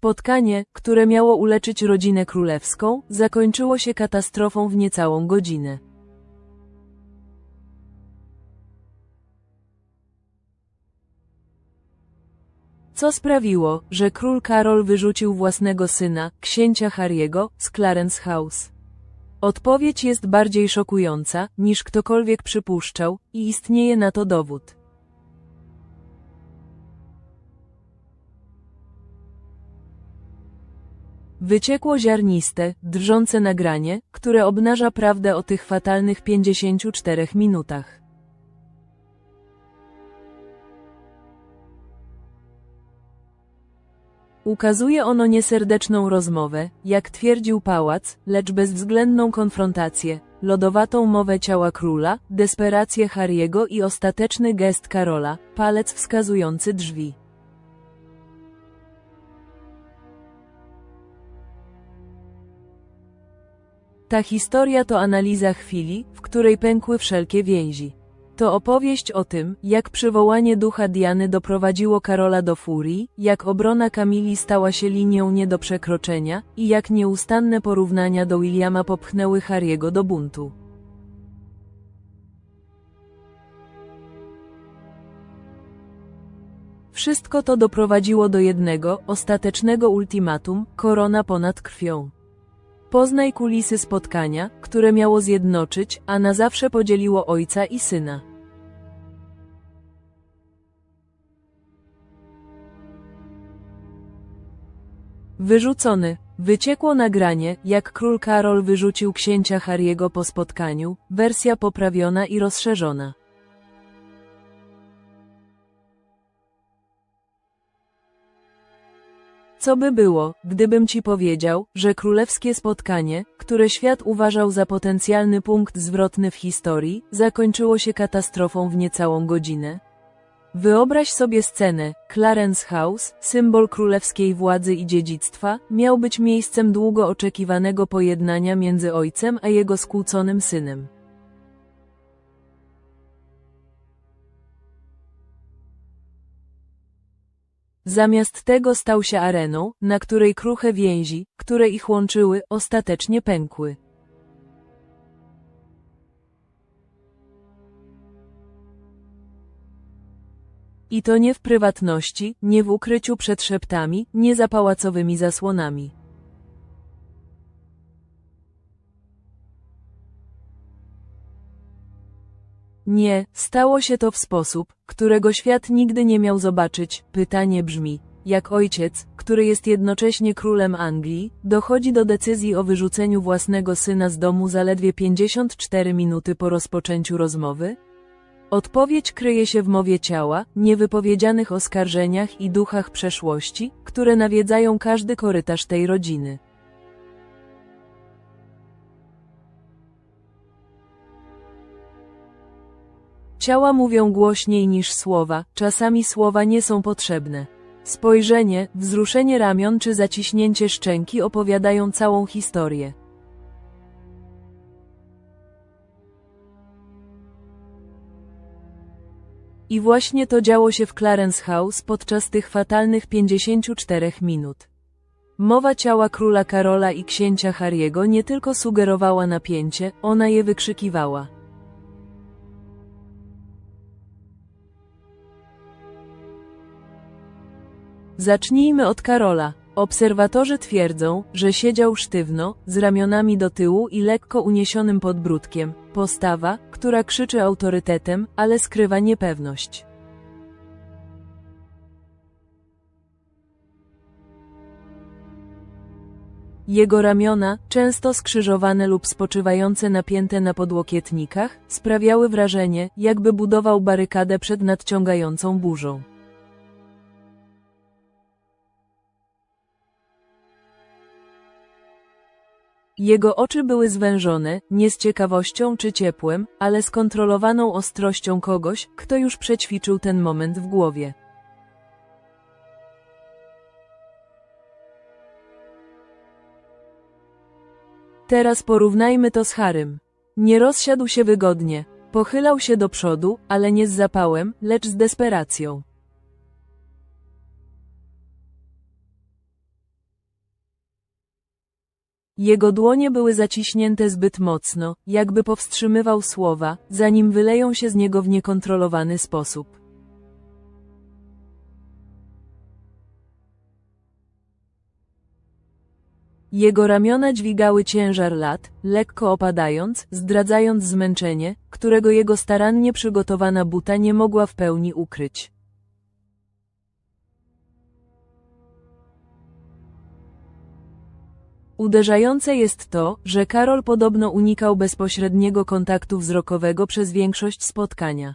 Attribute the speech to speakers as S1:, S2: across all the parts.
S1: Spotkanie, które miało uleczyć rodzinę królewską, zakończyło się katastrofą w niecałą godzinę. Co sprawiło, że król Karol wyrzucił własnego syna, księcia Harry'ego, z Clarence House? Odpowiedź jest bardziej szokująca, niż ktokolwiek przypuszczał, i istnieje na to dowód. Wyciekło ziarniste, drżące nagranie, które obnaża prawdę o tych fatalnych 54 minutach. Ukazuje ono nieserdeczną rozmowę, jak twierdził pałac, lecz bezwzględną konfrontację, lodowatą mowę ciała króla, desperację Harry'ego i ostateczny gest Karola, palec wskazujący drzwi. Ta historia to analiza chwili, w której pękły wszelkie więzi. To opowieść o tym, jak przywołanie ducha Diany doprowadziło Karola do furii, jak obrona Kamili stała się linią nie do przekroczenia i jak nieustanne porównania do Williama popchnęły Harry'ego do buntu. Wszystko to doprowadziło do jednego, ostatecznego ultimatum, korona ponad krwią. Poznaj kulisy spotkania, które miało zjednoczyć, a na zawsze podzieliło ojca i syna. Wyrzucony. Wyciekło nagranie, jak król Karol wyrzucił księcia Harry'ego po spotkaniu, wersja poprawiona i rozszerzona. Co by było, gdybym ci powiedział, że królewskie spotkanie, które świat uważał za potencjalny punkt zwrotny w historii, zakończyło się katastrofą w niecałą godzinę? Wyobraź sobie scenę, Clarence House, symbol królewskiej władzy i dziedzictwa, miał być miejscem długo oczekiwanego pojednania między ojcem a jego skłóconym synem. Zamiast tego stał się areną, na której kruche więzi, które ich łączyły, ostatecznie pękły. I to nie w prywatności, nie w ukryciu przed szeptami, nie za pałacowymi zasłonami. Nie, stało się to w sposób, którego świat nigdy nie miał zobaczyć. Pytanie brzmi, jak ojciec, który jest jednocześnie królem Anglii, dochodzi do decyzji o wyrzuceniu własnego syna z domu zaledwie 54 minuty po rozpoczęciu rozmowy? Odpowiedź kryje się w mowie ciała, niewypowiedzianych oskarżeniach i duchach przeszłości, które nawiedzają każdy korytarz tej rodziny. Ciała mówią głośniej niż słowa, czasami słowa nie są potrzebne. Spojrzenie, wzruszenie ramion czy zaciśnięcie szczęki opowiadają całą historię. I właśnie to działo się w Clarence House podczas tych fatalnych 54 minut. Mowa ciała króla Karola i księcia Harry'ego nie tylko sugerowała napięcie, ona je wykrzykiwała. Zacznijmy od Karola. Obserwatorzy twierdzą, że siedział sztywno, z ramionami do tyłu i lekko uniesionym podbródkiem. Postawa, która krzyczy autorytetem, ale skrywa niepewność. Jego ramiona, często skrzyżowane lub spoczywające napięte na podłokietnikach, sprawiały wrażenie, jakby budował barykadę przed nadciągającą burzą. Jego oczy były zwężone, nie z ciekawością czy ciepłem, ale skontrolowaną ostrością kogoś, kto już przećwiczył ten moment w głowie. Teraz porównajmy to z Harym. Nie rozsiadł się wygodnie. Pochylał się do przodu, ale nie z zapałem, lecz z desperacją. Jego dłonie były zaciśnięte zbyt mocno, jakby powstrzymywał słowa, zanim wyleją się z niego w niekontrolowany sposób. Jego ramiona dźwigały ciężar lat, lekko opadając, zdradzając zmęczenie, którego jego starannie przygotowana buta nie mogła w pełni ukryć. Uderzające jest to, że Karol podobno unikał bezpośredniego kontaktu wzrokowego przez większość spotkania.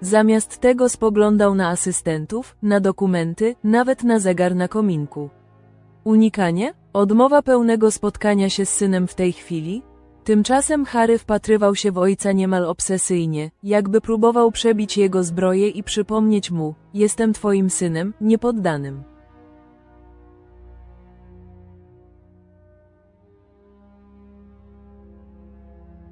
S1: Zamiast tego spoglądał na asystentów, na dokumenty, nawet na zegar na kominku. Unikanie? Odmowa pełnego spotkania się z synem w tej chwili? Tymczasem Harry wpatrywał się w ojca niemal obsesyjnie, jakby próbował przebić jego zbroję i przypomnieć mu, jestem twoim synem, niepoddanym.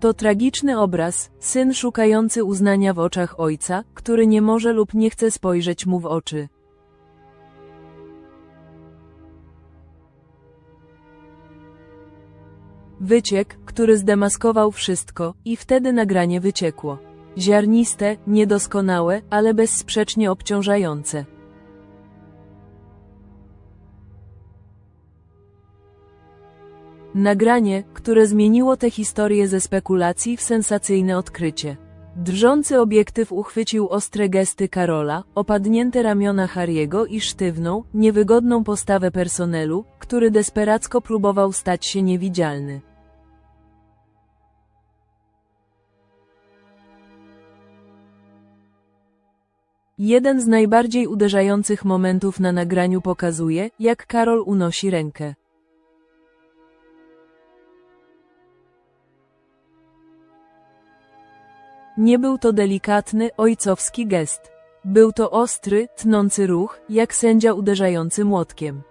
S1: To tragiczny obraz, syn szukający uznania w oczach ojca, który nie może lub nie chce spojrzeć mu w oczy. Wyciek, który zdemaskował wszystko, i wtedy nagranie wyciekło. Ziarniste, niedoskonałe, ale bezsprzecznie obciążające. Nagranie, które zmieniło tę historię ze spekulacji w sensacyjne odkrycie. Drżący obiektyw uchwycił ostre gesty Karola, opadnięte ramiona Harry'ego i sztywną, niewygodną postawę personelu, który desperacko próbował stać się niewidzialny. Jeden z najbardziej uderzających momentów na nagraniu pokazuje, jak Karol unosi rękę. Nie był to delikatny, ojcowski gest. Był to ostry, tnący ruch, jak sędzia uderzający młotkiem.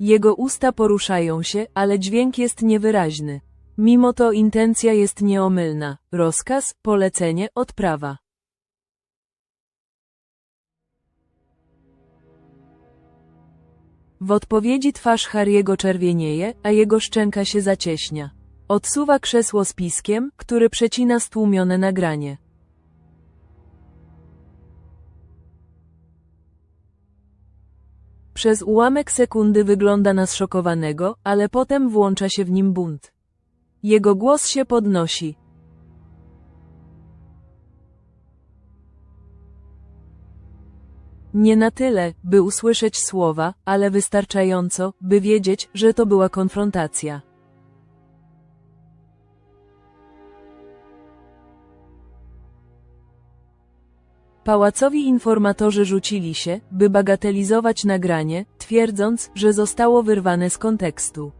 S1: Jego usta poruszają się, ale dźwięk jest niewyraźny. Mimo to intencja jest nieomylna. Rozkaz, polecenie, odprawa. W odpowiedzi twarz Harry'ego czerwienieje, a jego szczęka się zacieśnia. Odsuwa krzesło z piskiem, który przecina stłumione nagranie. Przez ułamek sekundy wygląda na zszokowanego, ale potem włącza się w nim bunt. Jego głos się podnosi. Nie na tyle, by usłyszeć słowa, ale wystarczająco, by wiedzieć, że to była konfrontacja. Pałacowi informatorzy rzucili się, by bagatelizować nagranie, twierdząc, że zostało wyrwane z kontekstu.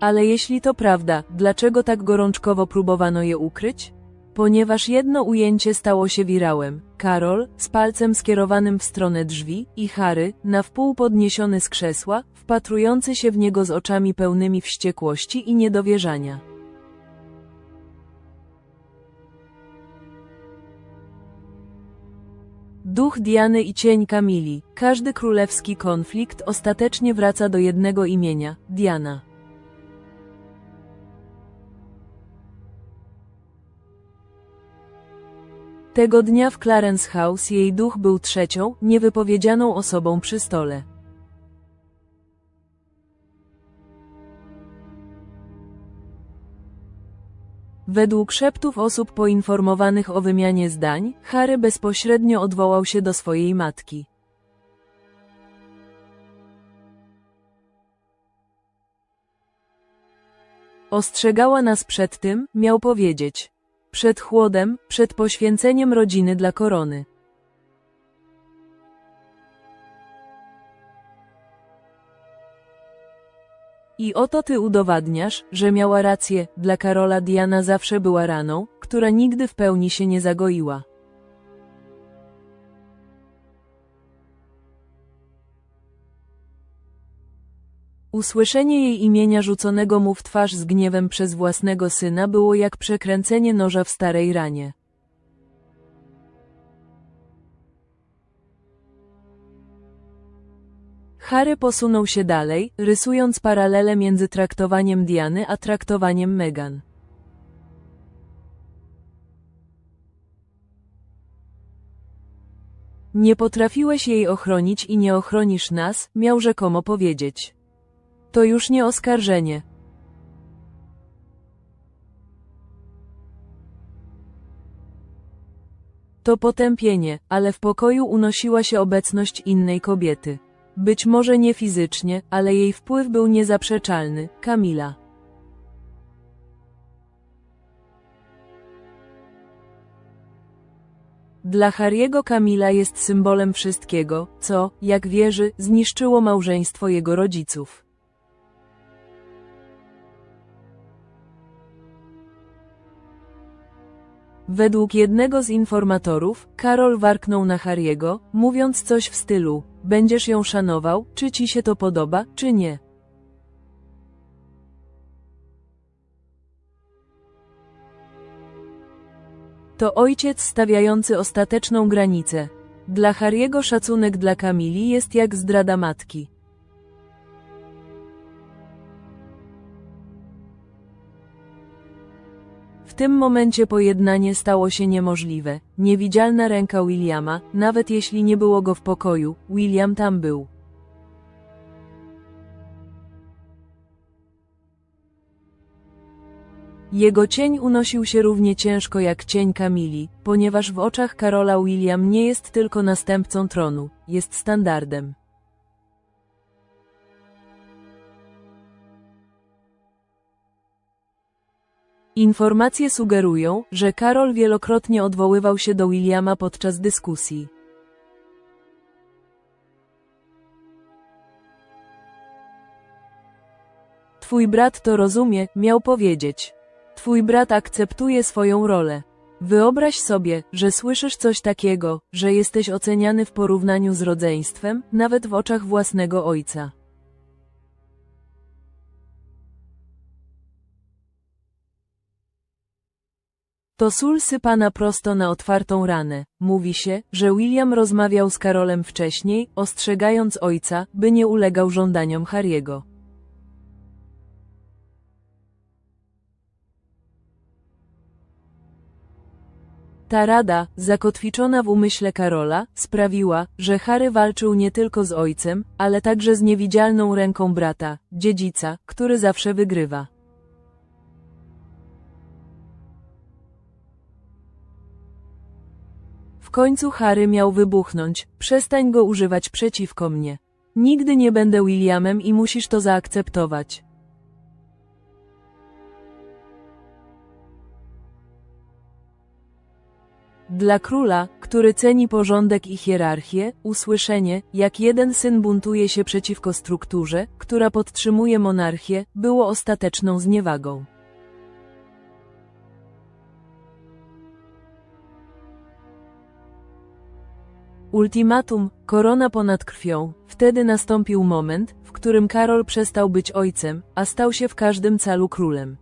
S1: Ale jeśli to prawda, dlaczego tak gorączkowo próbowano je ukryć? Ponieważ jedno ujęcie stało się wirałem, Karol, z palcem skierowanym w stronę drzwi, i Harry, na wpół podniesiony z krzesła, wpatrujący się w niego z oczami pełnymi wściekłości i niedowierzania. Duch Diany i cień Kamili, każdy królewski konflikt ostatecznie wraca do jednego imienia, Diana. Tego dnia w Clarence House jej duch był trzecią, niewypowiedzianą osobą przy stole. Według szeptów osób poinformowanych o wymianie zdań, Harry bezpośrednio odwołał się do swojej matki. Ostrzegała nas przed tym, miał powiedzieć. Przed chłodem, przed poświęceniem rodziny dla korony. I oto ty udowadniasz, że miała rację, dla Karola Diana zawsze była raną, która nigdy w pełni się nie zagoiła. Usłyszenie jej imienia rzuconego mu w twarz z gniewem przez własnego syna było jak przekręcenie noża w starej ranie. Harry posunął się dalej, rysując paralele między traktowaniem Diany a traktowaniem Meghan. Nie potrafiłeś jej ochronić i nie ochronisz nas, miał rzekomo powiedzieć. To już nie oskarżenie. To potępienie, ale w pokoju unosiła się obecność innej kobiety. Być może nie fizycznie, ale jej wpływ był niezaprzeczalny, Kamila. Dla Harry'ego Kamila jest symbolem wszystkiego, co, jak wierzy, zniszczyło małżeństwo jego rodziców. Według jednego z informatorów, Karol warknął na Harry'ego, mówiąc coś w stylu: Będziesz ją szanował, czy ci się to podoba, czy nie. To ojciec stawiający ostateczną granicę. Dla Harry'ego szacunek dla Kamili jest jak zdrada matki. Tym momencie pojednanie stało się niemożliwe. Niewidzialna ręka Williama, nawet jeśli nie było go w pokoju, William tam był. Jego cień unosił się równie ciężko jak cień Kamili, ponieważ w oczach Karola William nie jest tylko następcą tronu, jest standardem. Informacje sugerują, że Karol wielokrotnie odwoływał się do Williama podczas dyskusji. Twój brat to rozumie, miał powiedzieć. Twój brat akceptuje swoją rolę. Wyobraź sobie, że słyszysz coś takiego, że jesteś oceniany w porównaniu z rodzeństwem, nawet w oczach własnego ojca. To sól sypana prosto na otwartą ranę. Mówi się, że William rozmawiał z Karolem wcześniej, ostrzegając ojca, by nie ulegał żądaniom Harry'ego. Ta rada, zakotwiczona w umyśle Karola, sprawiła, że Harry walczył nie tylko z ojcem, ale także z niewidzialną ręką brata, dziedzica, który zawsze wygrywa. Końcu Harry miał wybuchnąć, przestań go używać przeciwko mnie. Nigdy nie będę Williamem i musisz to zaakceptować. Dla króla, który ceni porządek i hierarchię, usłyszenie, jak jeden syn buntuje się przeciwko strukturze, która podtrzymuje monarchię, było ostateczną zniewagą. Ultimatum, korona ponad krwią. Wtedy nastąpił moment, w którym Karol przestał być ojcem, a stał się w każdym calu królem.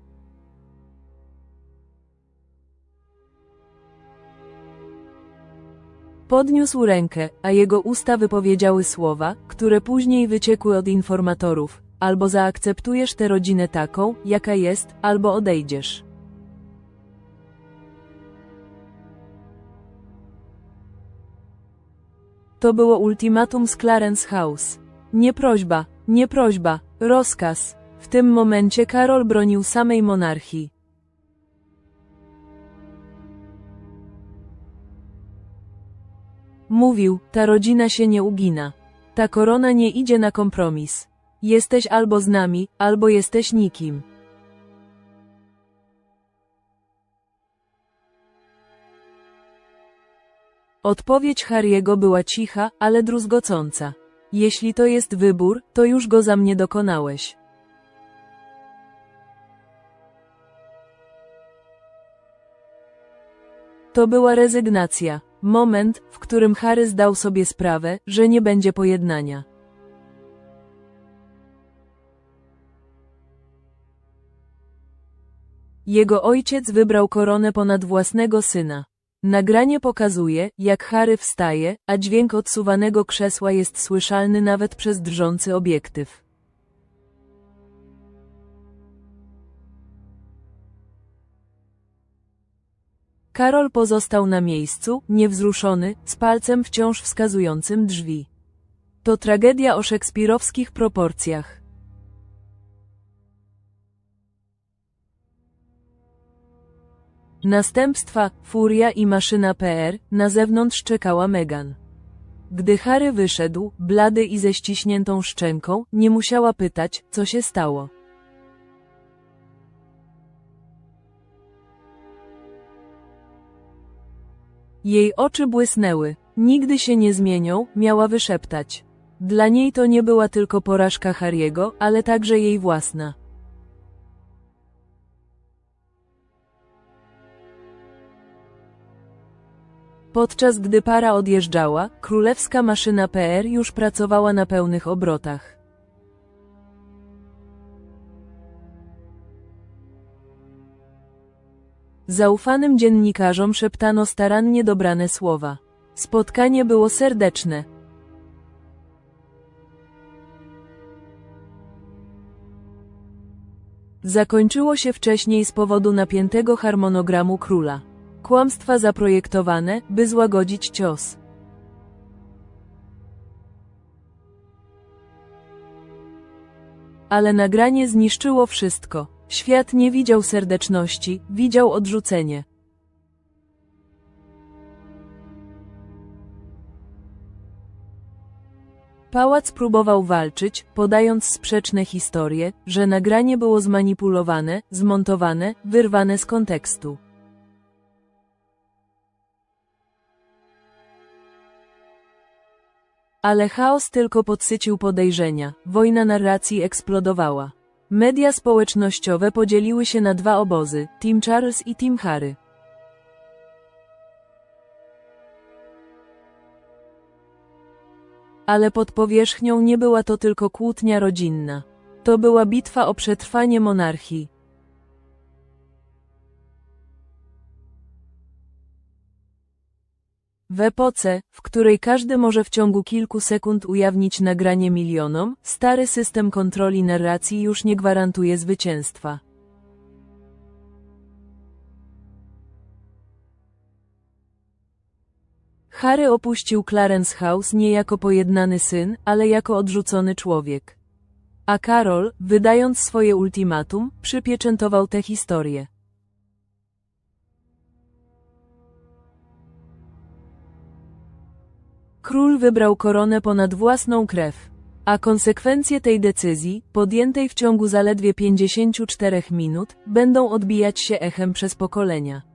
S1: Podniósł rękę, a jego usta wypowiedziały słowa, które później wyciekły od informatorów. Albo zaakceptujesz tę rodzinę taką, jaka jest, albo odejdziesz. To było ultimatum z Clarence House. Nie prośba, nie prośba, rozkaz. W tym momencie Karol bronił samej monarchii. Mówił, ta rodzina się nie ugina. Ta korona nie idzie na kompromis. Jesteś albo z nami, albo jesteś nikim. Odpowiedź Harry'ego była cicha, ale druzgocąca. Jeśli to jest wybór, to już go za mnie dokonałeś. To była rezygnacja, moment, w którym Harry zdał sobie sprawę, że nie będzie pojednania. Jego ojciec wybrał koronę ponad własnego syna. Nagranie pokazuje, jak Harry wstaje, a dźwięk odsuwanego krzesła jest słyszalny nawet przez drżący obiektyw. Karol pozostał na miejscu, niewzruszony, z palcem wciąż wskazującym drzwi. To tragedia o szekspirowskich proporcjach. Następstwa, furia i maszyna PR, na zewnątrz czekała Megan. Gdy Harry wyszedł, blady i ze ściśniętą szczęką, nie musiała pytać, co się stało. Jej oczy błysnęły. Nigdy się nie zmienią, miała wyszeptać. Dla niej to nie była tylko porażka Harry'ego, ale także jej własna. Podczas gdy para odjeżdżała, królewska maszyna PR już pracowała na pełnych obrotach. Zaufanym dziennikarzom szeptano starannie dobrane słowa. Spotkanie było serdeczne. Zakończyło się wcześniej z powodu napiętego harmonogramu króla. Kłamstwa zaprojektowane, by złagodzić cios. Ale nagranie zniszczyło wszystko. Świat nie widział serdeczności, widział odrzucenie. Pałac próbował walczyć, podając sprzeczne historie, że nagranie było zmanipulowane, zmontowane, wyrwane z kontekstu. Ale chaos tylko podsycił podejrzenia, wojna narracji eksplodowała. Media społecznościowe podzieliły się na dwa obozy, Team Charles i Team Harry. Ale pod powierzchnią nie była to tylko kłótnia rodzinna. To była bitwa o przetrwanie monarchii. W epoce, w której każdy może w ciągu kilku sekund ujawnić nagranie milionom, stary system kontroli narracji już nie gwarantuje zwycięstwa. Harry opuścił Clarence House nie jako pojednany syn, ale jako odrzucony człowiek. A Karol, wydając swoje ultimatum, przypieczętował tę historię. Król wybrał koronę ponad własną krew. A konsekwencje tej decyzji, podjętej w ciągu zaledwie 54 minut, będą odbijać się echem przez pokolenia.